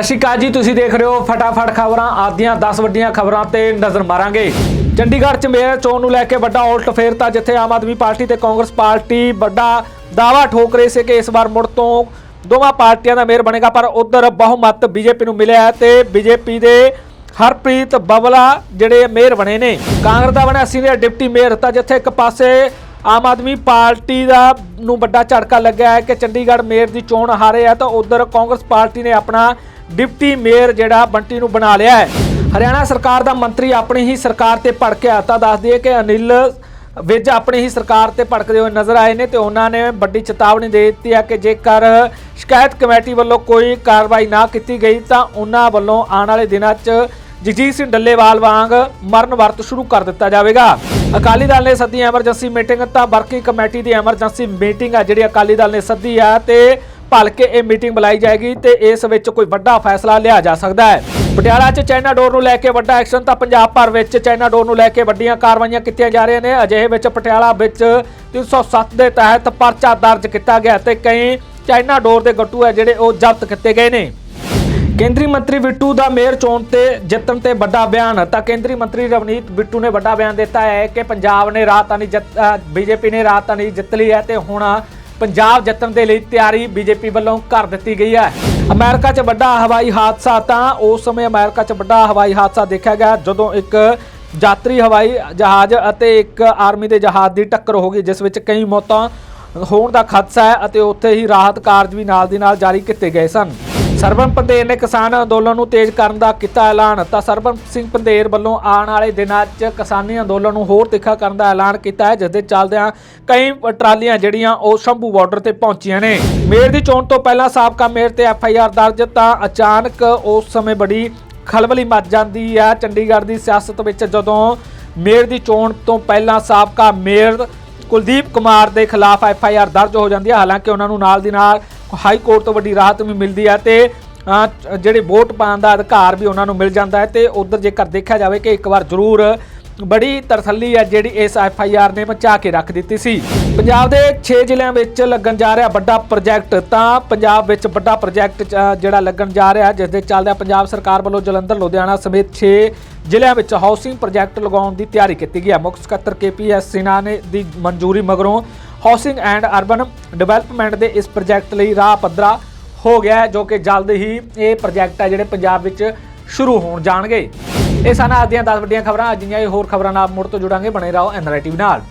ਸਤਿ ਸ਼੍ਰੀ ਅਕਾਲ ਜੀ, ਤੁਸੀਂ ਦੇਖ ਰਹੇ ਹੋ ਫਟਾਫਟ ਖਬਰਾਂ। ਆਦੀਆਂ 10 ਵੱਡੀਆਂ ਖਬਰਾਂ ਤੇ ਨਜ਼ਰ ਮਾਰਾਂਗੇ। ਚੰਡੀਗੜ੍ਹ 'ਚ ਮੇਅਰ ਚੋਣ ਨੂੰ ਲੈ ਕੇ ਵੱਡਾ ਉਲਟ ਫੇਰ ਤਾਂ ਜਿੱਥੇ ਆਮ ਆਦਮੀ ਪਾਰਟੀ ਤੇ ਕਾਂਗਰਸ ਪਾਰਟੀ ਵੱਡਾ ਦਾਵਾ ਠੋਕ ਰਹੀ ਸੀ ਕਿ ਇਸ ਵਾਰ ਮੁੜ ਤੋਂ ਦੋਵਾਂ ਪਾਰਟੀਆਂ ਦਾ ਮੇਅਰ ਬਣੇਗਾ, ਪਰ ਉਧਰ ਬਹੁਮਤ ਬੀਜੇਪੀ ਨੂੰ ਮਿਲਿਆ ਹੈ ਤੇ ਬੀਜੇਪੀ ਦੇ ਹਰਪ੍ਰੀਤ ਬਬਲਾ ਜਿਹੜੇ ਮੇਅਰ ਬਣੇ ਨੇ। ਕਾਂਗਰਸ ਦਾ ਬਣਿਆ ਸੀਨੀਅਰ ਡਿਪਟੀ ਮੇਅਰ ਤਾਂ ਜਿੱਥੇ ਇੱਕ ਪਾਸੇ ਆਮ ਆਦਮੀ ਪਾਰਟੀ ਦਾ ਨੂੰ ਵੱਡਾ ਝਟਕਾ ਲੱਗਿਆ ਹੈ ਕਿ ਚੰਡੀਗੜ੍ਹ ਮੇਅਰ ਦੀ ਚੋਣ ਹਾਰੇ ਹੈ ਤਾਂ ਉਧਰ ਕਾਂਗਰਸ ਪਾਰਟੀ ਨੇ ਆਪਣਾ ਡਿਪਟੀ ਮੇਅਰ ਜਿਹੜਾ ਬੰਟੀ ਨੂੰ ਬਣਾ ਲਿਆ ਹੈ। ਹਰਿਆਣਾ ਸਰਕਾਰ ਦਾ ਮੰਤਰੀ ਆਪਣੀ ਹੀ ਸਰਕਾਰ ਤੇ ਭੜਕਿਆ ਤਾਂ ਦੱਸ ਦਈਏ ਕਿ ਅਨਿਲ ਵਿੱਚ ਆਪਣੀ ਹੀ ਸਰਕਾਰ ਤੇ ਭੜਕਦੇ ਹੋਏ ਨਜ਼ਰ ਆਏ ਨੇ ਤੇ ਉਹਨਾਂ ਨੇ ਵੱਡੀ ਚੇਤਾਵਨੀ ਦੇ ਦਿੱਤੀ ਹੈ ਕਿ ਜੇਕਰ ਸ਼ਿਕਾਇਤ ਕਮੇਟੀ ਵੱਲੋਂ ਕੋਈ ਕਾਰਵਾਈ ਨਾ ਕੀਤੀ ਗਈ ਤਾਂ ਉਹਨਾਂ ਵੱਲੋਂ ਆਉਣ ਵਾਲੇ ਦਿਨਾਂ 'ਚ ਜਗਜੀਤ ਸਿੰਘ ਡੱਲੇਵਾਲ ਵਾਂਗ ਮਰਨ ਵਰਤ ਸ਼ੁਰੂ ਕਰ ਦਿੱਤਾ ਜਾਵੇਗਾ। ਅਕਾਲੀ ਦਲ ਨੇ ਸੱਦੀ ਐਮਰਜੈਂਸੀ ਮੀਟਿੰਗ ਤਾਂ ਵਰਕਿੰਗ ਕਮੇਟੀ ਦੀ ਐਮਰਜੈਂਸੀ ਮੀਟਿੰਗ ਆ ਜਿਹੜੀ ਅਕਾਲੀ ਦਲ ਨੇ ਸੱਦੀ ਆ ਤੇ ਭਲਕੇ ਇਹ ਮੀਟਿੰਗ ਬੁਲਾਈ ਜਾਏਗੀ ਤੇ ਇਸ ਵਿੱਚ ਕੋਈ ਵੱਡਾ ਫੈਸਲਾ ਲਿਆ ਜਾ ਸਕਦਾ ਹੈ। ਪਟਿਆਲਾ 'ਚ ਚਾਈਨਾ ਡੋਰ ਨੂੰ ਲੈ ਕੇ ਵੱਡਾ ਐਕਸ਼ਨ, ਤਾਂ ਪੰਜਾਬ ਭਰ ਵਿੱਚ ਚਾਈਨਾ ਡੋਰ ਨੂੰ ਲੈ ਕੇ ਵੱਡੀਆਂ ਕਾਰਵਾਈਆਂ ਕੀਤੀਆਂ ਜਾ ਰਹੀਆਂ ਨੇ। ਅਜਿਹੇ ਵਿੱਚ ਪਟਿਆਲਾ ਵਿੱਚ 307 ਦੇ ਤਹਿਤ ਪਰਚਾ ਦਰਜ ਕੀਤਾ ਗਿਆ ਤੇ ਕਈ ਚਾਈਨਾ ਡੋਰ ਦੇ ਗੱਟੂ ਹੈ ਜਿਹੜੇ ਉਹ ਜ਼ਬਤ ਕੀਤੇ ਗਏ ਨੇ। ਕੇਂਦਰੀ ਮੰਤਰੀ ਬਿੱਟੂ ਦਾ ਮੇਅਰ ਚੋਣ ਤੇ ਜਿੱਤਣ ਤੇ ਵੱਡਾ ਬਿਆਨ, ਤਾਂ ਕੇਂਦਰੀ ਮੰਤਰੀ ਰਵਨੀਤ ਬਿੱਟੂ ਨੇ ਵੱਡਾ ਬਿਆਨ ਦਿੱਤਾ ਹੈ ਕਿ ਪੰਜਾਬ ਨੇ ਰਾਜਧਾਨੀ ਜਿੱਤ ਬੀਜੇਪੀ ਨੇ ਰਾਜਧਾਨੀ ਜਿੱਤ ਲਈ ਹੈ ਤੇ ਹੁਣ ਪੰਜਾਬ ਜਿੱਤਣ ਦੇ ਲਈ ਤਿਆਰੀ ਬੀਜੇਪੀ ਵੱਲੋਂ ਕਰ ਦਿੱਤੀ ਗਈ ਹੈ। ਅਮਰੀਕਾ 'ਚ ਵੱਡਾ ਹਵਾਈ ਹਾਦਸਾ ਤਾਂ ਉਸ ਸਮੇਂ ਅਮਰੀਕਾ 'ਚ ਵੱਡਾ ਹਵਾਈ ਹਾਦਸਾ ਦੇਖਿਆ ਗਿਆ ਜਦੋਂ ਇੱਕ ਯਾਤਰੀ ਹਵਾਈ ਜਹਾਜ਼ ਅਤੇ ਇੱਕ ਆਰਮੀ ਦੇ ਜਹਾਜ਼ ਦੀ ਟੱਕਰ ਹੋ ਗਈ, ਜਿਸ ਵਿੱਚ ਕਈ ਮੌਤਾਂ ਹੋਣ ਦਾ ਖਦਸ਼ਾ ਹੈ ਅਤੇ ਉੱਥੇ ਹੀ ਰਾਹਤ ਕਾਰਜ ਵੀ ਨਾਲ ਦੀ ਨਾਲ ਜਾਰੀ ਕੀਤੇ ਗਏ ਸਨ। ਸਰਬਨ ਪੰਦੇਰ ਨੇ ਕਿਸਾਨ ਅੰਦੋਲਨ ਨੂੰ ਤੇਜ਼ ਕਰਨ ਦਾ ਕੀਤਾ ਐਲਾਨ, ਤਾਂ ਸਰਬਨ ਸਿੰਘ ਪੰਦੇਰ ਵੱਲੋਂ ਆਉਣ ਵਾਲੇ ਦਿਨਾਂ 'ਚ ਕਿਸਾਨੀ ਅੰਦੋਲਨ ਨੂੰ ਹੋਰ ਤਿੱਖਾ ਕਰਨ ਦਾ ਐਲਾਨ ਕੀਤਾ ਹੈ ਜਿਸ ਦੇ ਚੱਲਦਿਆਂ ਕਈ ਟਰਾਲੀਆਂ ਜਿਹੜੀਆਂ ਉਹ ਸ਼ੰਭੂ ਬਾਰਡਰ ਤੇ ਪਹੁੰਚੀਆਂ ਨੇ। ਮੇਅਰ ਦੀ ਚੋਣ ਤੋਂ ਪਹਿਲਾਂ ਸਾਬਕਾ ਮੇਅਰ ਤੇ ਐਫ ਆਈ ਆਰ ਦਰਜ, ਤਾਂ ਅਚਾਨਕ ਉਸ ਸਮੇਂ ਬੜੀ ਖਲਬਲੀ ਮੱਚ ਜਾਂਦੀ ਆ ਚੰਡੀਗੜ੍ਹ ਦੀ ਸਿਆਸਤ ਵਿੱਚ ਜਦੋਂ ਮੇਅਰ ਦੀ ਚੋਣ ਤੋਂ ਪਹਿਲਾਂ ਸਾਬਕਾ ਮੇਅਰ ਕੁਲਦੀਪ ਕੁਮਾਰ ਦੇ ਖਿਲਾਫ ਐਫ ਆਈ ਆਰ ਦਰਜ ਹੋ ਜਾਂਦੀ ਹੈ। ਹਾਲਾਂਕਿ ਉਹਨਾਂ ਨੂੰ ਨਾਲ ਦੀ ਨਾਲ ਹਾਈ ਕੋਰਟ ਤੋਂ ਵੱਡੀ ਰਾਹਤ ਵੀ ਮਿਲਦੀ ਹੈ ਤੇ ਅਹ, ਜਿਹੜੇ ਵੋਟ ਪਾਉਣ ਦਾ ਅਧਿਕਾਰ ਵੀ ਉਹਨਾਂ ਨੂੰ ਮਿਲ ਜਾਂਦਾ ਹੈ ਤੇ ਉਧਰ ਜੇਕਰ ਦੇਖਿਆ ਜਾਵੇ ਕਿ ਇੱਕ ਵਾਰ ਜ਼ਰੂਰ ਬੜੀ ਤਰਸੱਲੀ ਹੈ ਜਿਹੜੀ ਇਸ ਐਫ ਆਈ ਆਰ ਨੇ ਮਚਾ ਕੇ ਰੱਖ ਦਿੱਤੀ ਸੀ। ਪੰਜਾਬ ਦੇ 6 ਜ਼ਿਲ੍ਹਿਆਂ ਵਿੱਚ ਲੱਗਣ ਜਾ ਰਿਹਾ ਵੱਡਾ ਪ੍ਰੋਜੈਕਟ, ਤਾਂ ਪੰਜਾਬ ਵਿੱਚ ਵੱਡਾ ਪ੍ਰੋਜੈਕਟ ਜਿਹੜਾ ਲੱਗਣ ਜਾ ਰਿਹਾ, ਜਿਸ ਦੇ ਚੱਲਦਿਆਂ ਪੰਜਾਬ ਸਰਕਾਰ ਵੱਲੋਂ ਜਲੰਧਰ, ਲੁਧਿਆਣਾ ਸਮੇਤ 6 ਜ਼ਿਲ੍ਹਿਆਂ ਵਿੱਚ ਹਾਊਸਿੰਗ ਪ੍ਰੋਜੈਕਟ ਲਗਾਉਣ ਦੀ ਤਿਆਰੀ ਕੀਤੀ ਗਈ ਹੈ। ਮੁੱਖ ਸਕੱਤਰ ਕੇਪੀਐਸ ਸਿਨਹਾ ਨੇ ਦੀ ਮਨਜ਼ੂਰੀ ਮਗਰੋਂ ਹਾਊਸਿੰਗ ਐਂਡ ਅਰਬਨ ਡਿਵੈਲਪਮੈਂਟ ਦੇ ਇਸ ਪ੍ਰੋਜੈਕਟ ਲਈ ਰਾਹ ਪੱਧਰਾ ਹੋ ਗਿਆ ਜੋ ਕਿ ਜਲਦ ਹੀ ਇਹ ਪ੍ਰੋਜੈਕਟ ਹੈ ਜਿਹੜੇ ਪੰਜਾਬ ਵਿੱਚ ਸ਼ੁਰੂ ਹੋਣ ਜਾਣਗੇ। ਇਹ ਸਨ ਅੱਜ ਦੀਆਂ 10 ਵੱਡੀਆਂ ਖਬਰਾਂ, ਅੱਜ ਦੀਆਂ ਇਹ ਹੋਰ ਖਬਰਾਂ ਨਾਲ ਮੁੜ ਤੋਂ ਜੁੜਾਂਗੇ, ਬਣੇ ਰਹੋ ਐਨਆਰਆਈ ਟੀਵੀ ਨਾਲ।